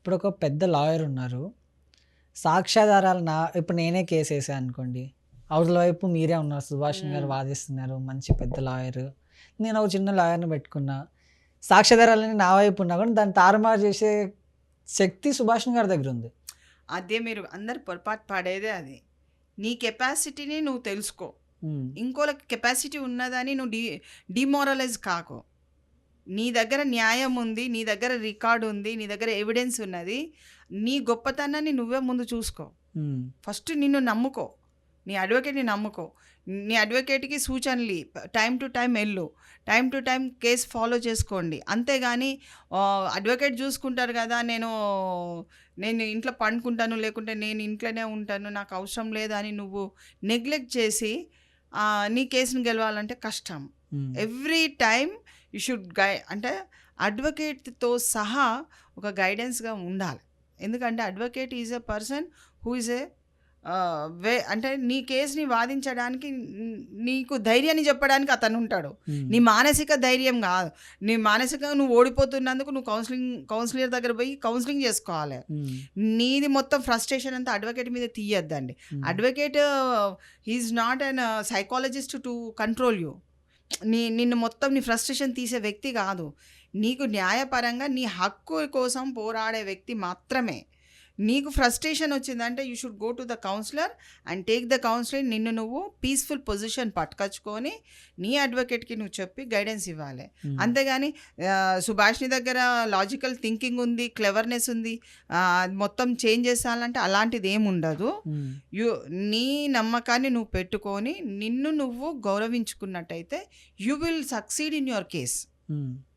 ఇప్పుడు ఒక పెద్ద లాయర్ ఉన్నారు. సాక్ష్యాధారాలు నా ఇప్పుడు నేనే కేసు వేసాను అనుకోండి. అవతల వైపు మీరే ఉన్నారు. సుభాషణ్ గారు. వాదిస్తున్నారు మంచి పెద్ద లాయర్. నేను ఒక చిన్న లాయర్ని పెట్టుకున్నా. సాక్ష్యాధారాలని నా వైపు ఉన్నా కూడా దాన్ని తారుమారు చేసే శక్తి సుభాషణ్ గారి దగ్గర ఉంది. అదే మీరు అందరు పొరపాటు పడేదే అది. నీ కెపాసిటీని నువ్వు తెలుసుకో. ఇంకోళ్ళకి కెపాసిటీ ఉన్నదని నువ్వు డి డిమోరలైజ్ కాకు. నీ దగ్గర న్యాయం ఉంది నీ దగ్గర రికార్డు ఉంది నీ దగ్గర ఎవిడెన్స్ ఉన్నది నీ గొప్పతనాన్ని నువ్వే ముందు చూసుకో. ఫస్ట్ నిన్ను నమ్ముకో. నీ అడ్వకేట్ని నమ్ముకో. నీ అడ్వకేట్కి సూచనలు టైం టు టైం వెళ్ళు. Time to time case follow చేసుకోండి. అంతేగాని అడ్వకేట్ చూసుకుంటారు కదా నేను నేను ఇంట్లో పండుకుంటాను లేకుంటే నేను ఇంట్లోనే ఉంటాను నాకు అవసరం లేదని నువ్వు నెగ్లెక్ట్ చేసి నీ కేసుని గెలవాలంటే కష్టం. Every time you should guide అంటే అడ్వకేట్తో సహా ఒక గైడెన్స్గా ఉండాలి ఎందుకంటే advocate is a person who is a way అంటే నీ కేసుని వాదించడానికి నీకు ధైర్యాన్ని చెప్పడానికి అతను ఉంటాడు. నీ మానసిక ధైర్యం కాదు నీ మానసికంగా నువ్వు ఓడిపోతున్నందుకు నువ్వు కౌన్సిలింగ్ కౌన్సిలర్ దగ్గర పోయి కౌన్సిలింగ్ చేసుకోవాలి. నీది మొత్తం ఫ్రస్ట్రేషన్ అంతా అడ్వకేట్ మీద తీయద్దండి. Advocate he is not an psychologist to control you నీ నిన్ను మొత్తం నీ ఫ్రస్ట్రేషన్ తీసే వ్యక్తి కాదు. నీకు న్యాయపరంగా నీ హక్కు కోసం పోరాడే వ్యక్తి మాత్రమే. నీకు ఫ్రస్ట్రేషన్ వచ్చిందంటే you should go to the counsellor and take the counselling నిన్ను నువ్వు పీస్ఫుల్ పొజిషన్ పట్టుకొచ్చుకొని నీ అడ్వకేట్కి నువ్వు చెప్పి గైడెన్స్ ఇవ్వాలి మ్మ్. అంతేగాని సుభాష్ని దగ్గర లాజికల్ థింకింగ్ ఉంది క్లెవర్నెస్ ఉంది మొత్తం చేంజ్ చేసాలంటే అలాంటిది ఏమి ఉండదు మ్మ్. యు నీ నమ్మకాన్ని నువ్వు పెట్టుకొని నిన్ను నువ్వు గౌరవించుకున్నట్టయితే you will succeed in your case.